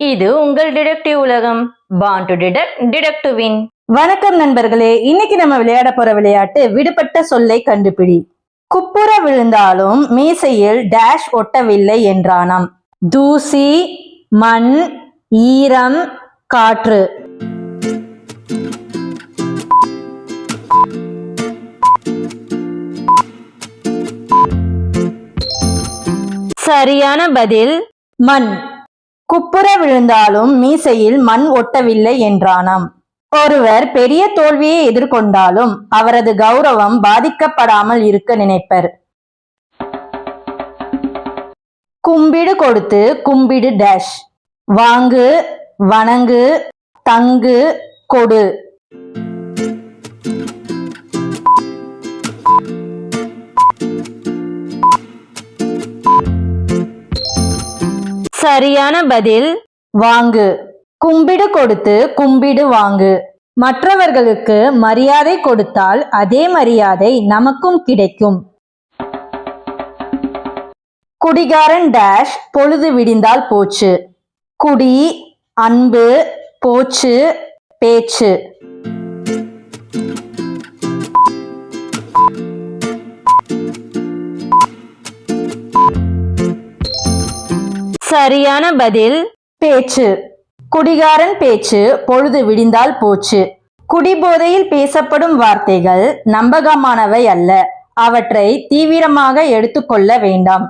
இது உங்கள் டிடெக்டிவ் உலகம். பான் டு டிடெக்ட் டிடெக்டிவின் வணக்கம் நண்பர்களே இன்னைக்கு நம்ம விளையாட போற விளையாட்டு விடுபட்ட சொல்லை கண்டுபிடி. குப்புற விழுந்தாலும் மீசையில் டேஷ் ஒட்டவில்லை என்றானாம். தூசி மண் ஈரம் காற்று. சரியான பதில் மண். குப்புற விழுந்தாலும் மீசையில் மண் ஒட்டவில்லை என்றானாம். ஒருவர் பெரிய தோல்வியை எதிர்கொண்டாலும் அவரது கௌரவம் பாதிக்கப்படாமல் இருக்க நினைப்பர். கும்பிடு கொடுத்து கும்பிடு டேஷ். வாங்கு வணங்கு தங்கு கொடு. சரியான பதில் வாங்கு. கும்பிடு கொடுத்து கும்பிடு வாங்கு. மற்றவர்களுக்கு மரியாதை கொடுத்தால் அதே மரியாதை நமக்கும் கிடைக்கும். குடிகாரன் டேஷ் பொழுது விடிந்தால் போச்சு. குடி அன்பு போச்சு பேச்சு. சரியான பதில்? பேச்சு. குடிகாரன் பேச்சு பொழுது விடிந்தால் போச்சு. குடிபோதையில் பேசப்படும் வார்த்தைகள் நம்பகமானவை அல்ல. அவற்றை தீவிரமாக எடுத்துக்கொள்ள வேண்டாம்.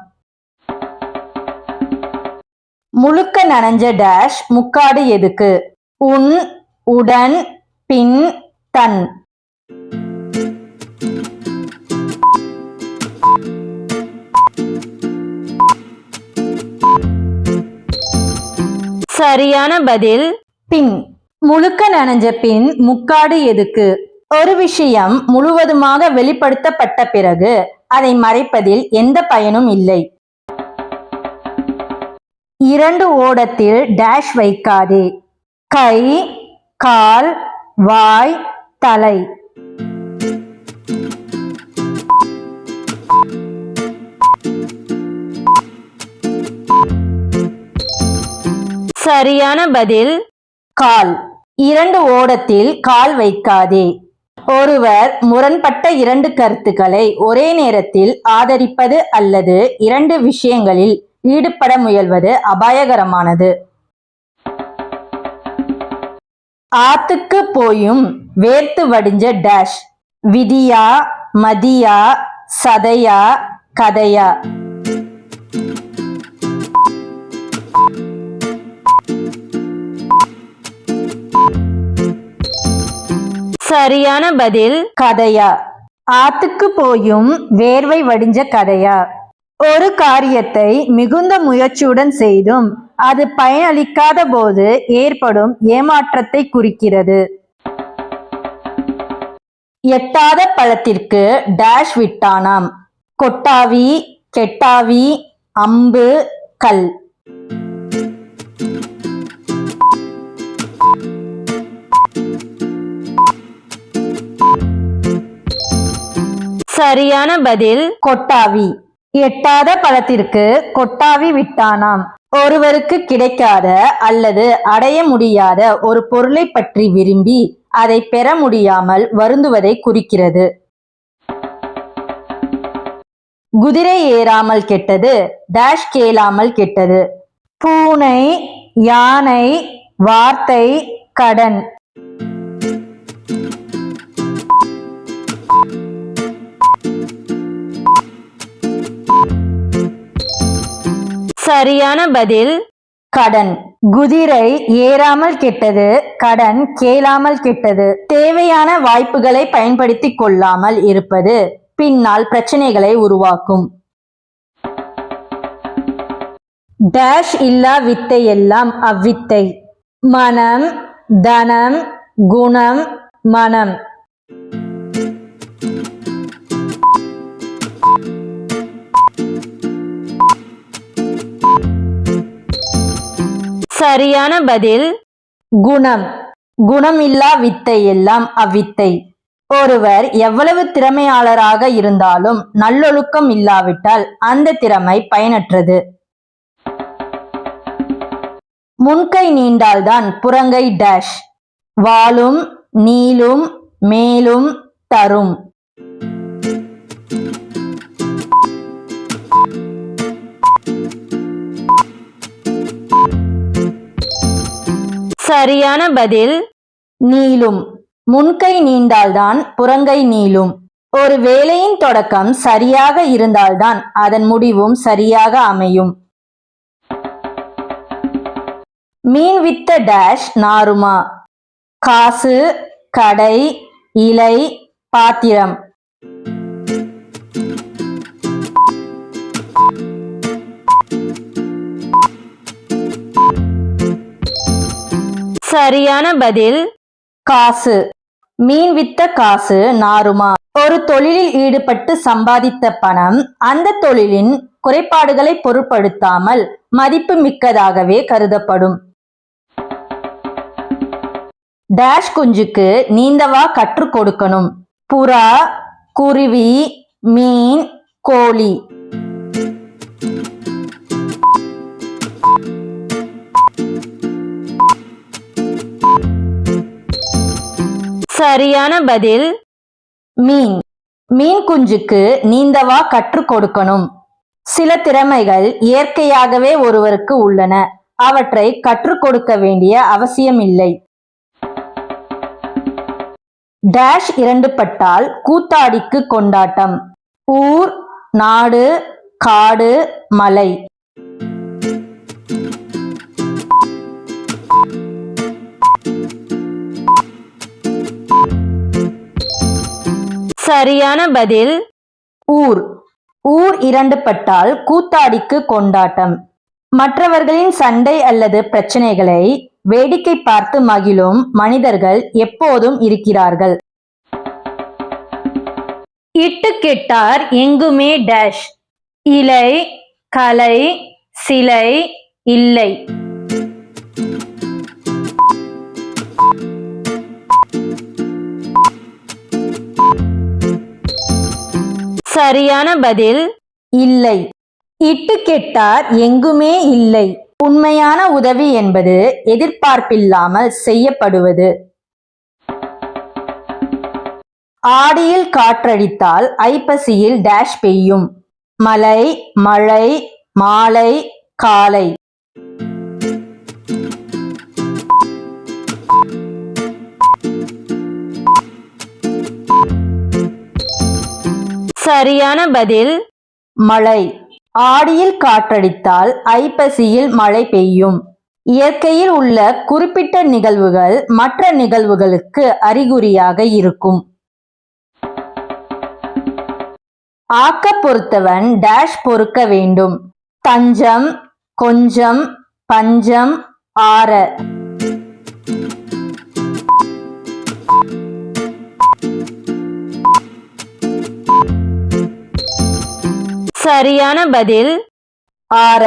முழுக்க நனைஞ்ச டேஷ் முக்காடு எதுக்கு? உன் உடன் பின் தன். சரியான பதில். பின் முழுக்க நனைஞ்ச பின் முக்காடு எதுக்கு? ஒரு விஷயம் முழுவதுமாக வெளிப்படுத்தப்பட்ட பிறகு அதை மறைப்பதில் எந்த பயனும் இல்லை. இரண்டு ஓடத்தில் டேஷ் வைக்காதே. கை கால் வாய் தலை. சரியான பதில் கால். இரண்டு ஓடத்தில் கால் வைக்காதே. ஒருவர் முரண்பட்ட இரண்டு கருத்துக்களை ஒரே நேரத்தில் ஆதரிப்பது அல்லது இரண்டு விஷயங்களில் ஈடுபட முயல்வது அபாயகரமானது. ஆத்துக்கு போயும் வேர்த்து வடிஞ்ச டேஷ் விதியா மதியா சதையா கதையா. சரியான பதில் கதையா? ஆத்துக்கு போயும் வேர்வை வடிஞ்ச கதையா? ஒரு காரியத்தை மிகுந்த முயற்சியுடன் செய்தும் அது பயனளிக்காத போது ஏற்படும் ஏமாற்றத்தை குறிக்கிறது. எட்டாத பழத்திற்கு டேஷ் விட்டானாம். கொட்டாவி கெட்டாவி அம்பு கல். சரியான பதில் கொட்டாவி. எட்டாத பழத்திற்கு கொட்டாவி விட்டானாம். ஒருவருக்கு கிடைக்காத அல்லது அடைய முடியாத ஒரு பொருளை பற்றி விரும்பி அதை பெற முடியாமல் வருந்துவதை குறிக்கிறது. குதிரை ஏறாமல் கெட்டது டேஷ் கேளாமல் கெட்டது. பூனை யானை வார்த்தை கடன். சரியான பதில். கடன். குதிரை ஏறாமல் கெட்டது. கடன் கேளாமல் கெட்டது. தேவையான வாய்ப்புகளை பயன்படுத்தி கொள்ளாமல் இருப்பது. பின்னால் பிரச்சனைகளை உருவாக்கும். டேஷ் இல்லா வித்தை எல்லாம் அவ்வித்தை. மனம் தனம் குணம் மனம். சரியான பதில்? குணம். குணமில்லா வித்தை எல்லாம் அவ்வித்தை. ஒருவர் எவ்வளவு திறமையாளராக இருந்தாலும் நல்லொழுக்கம் இல்லாவிட்டால் அந்த திறமை பயனற்றது. முன்கை நீண்டால்தான் புறங்கை டேஷ் வாலும் நீளும் மேலும் தரும். சரியான பதில். நீளும். முன்கை நீண்டால்தான் புறங்கை நீளும். ஒரு வேலையின் தொடக்கம் சரியாக இருந்தால்தான் அதன் முடிவும் சரியாக அமையும். மீன் வித்த டேஷ் நாருமா? காசு கடை இலை பாத்திரம். சரியான பதில் காசு. மீன் வித்த காசு நாருமா? ஒரு தொழிலில் ஈடுபட்டு சம்பாதித்த பணம் அந்த தொழிலின் குறைபாடுகளை பொருட்படுத்தாமல் மதிப்பு மிக்கதாகவே கருதப்படும். டேஷ் குஞ்சுக்கு நீந்தவா கற்றுக் கொடுக்கணும். புறா குருவி மீன் கோழி. சரியான பதில் மீன். மீன் குஞ்சுக்கு நீந்தவா கற்றுக் கொடுக்கணும். சில திறமைகள் இயற்கையாகவே ஒருவருக்கு உள்ளன. அவற்றை கற்றுக் கொடுக்க வேண்டிய அவசியமில்லை. டேஷ் இரண்டு பட்டால் கூத்தாடிக்கு கொண்டாட்டம். ஊர் நாடு காடு மலை. சரியான பதில் ஊர். ஊர் இரண்டு பட்டால் கூத்தாடிக்கு கொண்டாட்டம். மற்றவர்களின் சண்டை அல்லது பிரச்சனைகளை வேடிக்கை பார்த்து மகிழும் மனிதர்கள் எப்போதும் இருக்கிறார்கள். இட்டு கெட்டார் எங்குமே டேஷ் இலை கலை சிலை இல்லை. சரியான பதில் இல்லை. இட்டு கெட்டார் எங்குமே இல்லை. உண்மையான உதவி என்பது எதிர்பார்ப்பில்லாமல் செய்யப்படுவது. ஆடியில் காற்றடித்தால் ஐப்பசியில் டேஷ் பெய்யும். மலை மழை மாலை காலை. சரியான பதில் மழை. ஆடியில் காற்றடித்தால் ஐப்பசியில் மழை பெய்யும். இயற்கையில் உள்ள குறிப்பிட்ட நிகழ்வுகள் மற்ற நிகழ்வுகளுக்கு அறிகுறியாக இருக்கும். ஆக்க பொறுத்தவன் டேஷ் பொறுக்க வேண்டும். தஞ்சம் கொஞ்சம் பஞ்சம் ஆற. சரியான பதில். ஆற.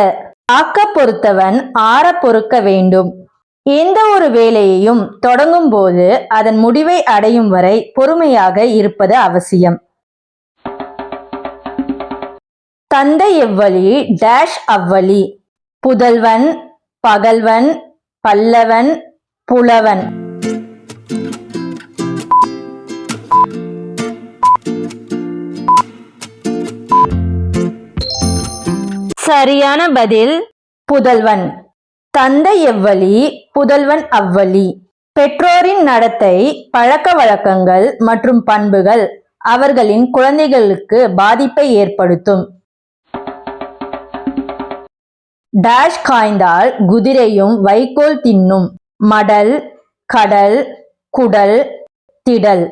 ஆக்க பொறுத்தவன் ஆற பொறுக்க வேண்டும். எந்த ஒரு வேலையையும் தொடங்கும் போது அதன் முடிவை அடையும் வரை பொறுமையாக இருப்பது அவசியம். தந்தை எவ்வழி டேஷ் அவ்வழி. புதல்வன் பகல்வன் பல்லவன் புலவன். சரியான பதில் புதல்வன். தந்தை எவ்வழி புதல்வன் அவ்வழி. பெற்றோரின் நடத்தை பழக்க வழக்கங்கள் மற்றும் பண்புகள் அவர்களின் குழந்தைகளுக்கு பாதிப்பை ஏற்படுத்தும். டேஷ் காய்ந்தால் குதிரையும் வைக்கோல் தின்னும். மடல் கடல் குடல் திடல்.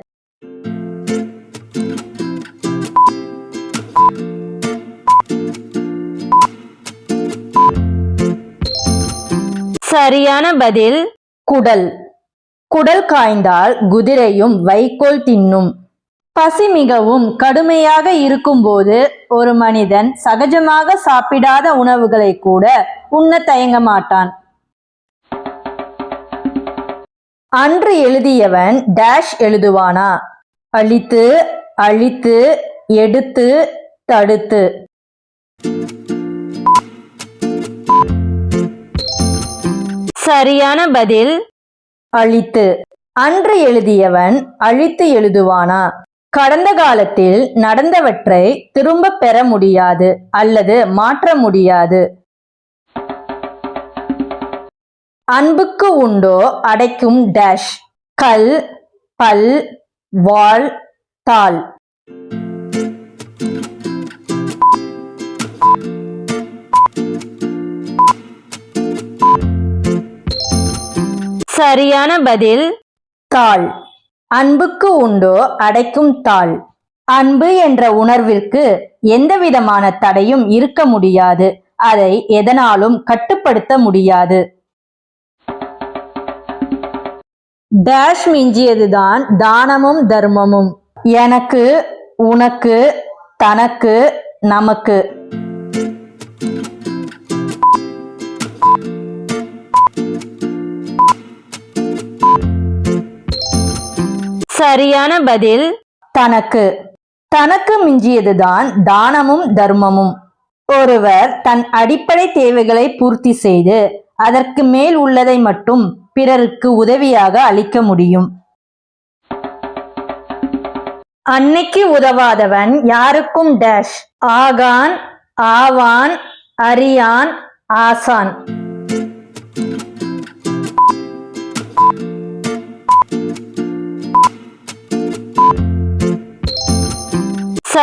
சரியான பதில் குடல். குடல் காய்ந்தால் குதிரையும் வைக்கோல் தின்னும். பசி மிகவும் கடுமையாக இருக்கும்போது ஒரு மனிதன் சகஜமாக சாப்பிடாத உணவுகளை கூட உண்ண தயங்க மாட்டான். அன்று எழுதியவன் டேஷ் எழுதுவானா? அழித்து அழித்து எடுத்து தடுத்து. சரியான பதில் அழித்து. அன்று எழுதியவன் அழித்து எழுதுவானா? கடந்த காலத்தில் நடந்தவற்றை திரும்ப பெற முடியாது அல்லது மாற்ற முடியாது. அன்புக்கு உண்டோ அடைக்கும் டேஷ் கல் பல் வாள் தாள். சரியான பதில். தாள். அன்புக்கு உண்டோ அடைக்கும் தாள். அன்பு என்ற உணர்விற்கு எந்தவிதமான தடையும் இருக்க முடியாது. அதை எதனாலும் கட்டுப்படுத்த முடியாது. டேஷ் மிஞ்சியதுதான் தானமும் தர்மமும். எனக்கு உனக்கு தனக்கு நமக்கு. சரியான பதில்? தனக்கு. தனக்கு மிஞ்சியதுதான் தானமும் தர்மமும். ஒருவர் தன் அடிப்படை தேவைகளை பூர்த்தி செய்து அதற்கு மேல் உள்ளதை மட்டும் பிறருக்கு உதவியாக அளிக்க முடியும். அன்னைக்கு உதவாதவன் யாருக்கும் டேஷ். ஆகான் ஆவான் அரியான் ஆசான்.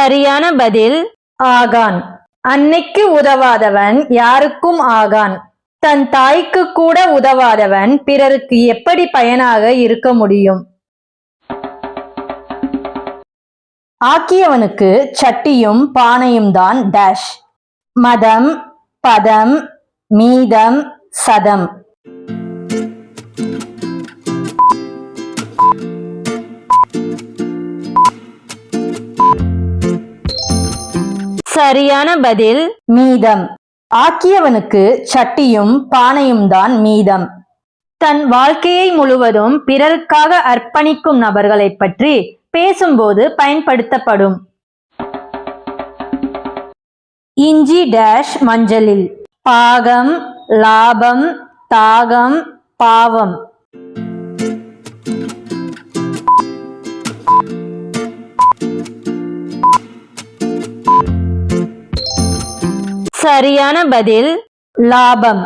சரியான பதில் ஆகான். அன்னைக்கு உதவாதவன் யாருக்கும் ஆகான். தன் தாய்க்கு கூட உதவாதவன் பிறருக்கு எப்படி பயனாக இருக்க முடியும்? ஆக்கியவனுக்கு சட்டியும் பானையும் தான் டேஷ் மதம் பதம் மீதம் சதம். சரியான பதில் மீதம். ஆக்கியவனுக்கு சட்டியும் பானையும் தான் மீதம். தன் வாழ்க்கையை முழுவதும் பிறருக்காக அர்ப்பணிக்கும் நபர்களை பற்றி பேசும்போது பயன்படுத்தப்படும். இஞ்சி டேஷ் மஞ்சளில். பாகம் லாபம் தாகம் பாவம். சரியான பதில் லாபம்.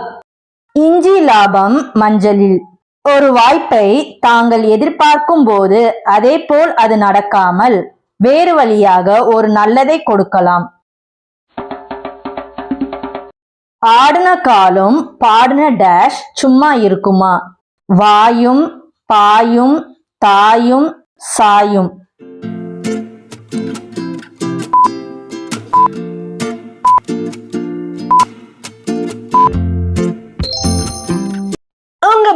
இஞ்சி லாபம் மஞ்சளில். ஒரு வாய்ப்பை தாங்கள் எதிர்பார்க்கும் போது அதே போல் அது நடக்காமல் வேறு வழியாக ஒரு நல்லதை கொடுக்கலாம். ஆடின காலும் பாடின டேஷ் சும்மா இருக்குமா? வாயும் பாயும் தாயும் சாயும்.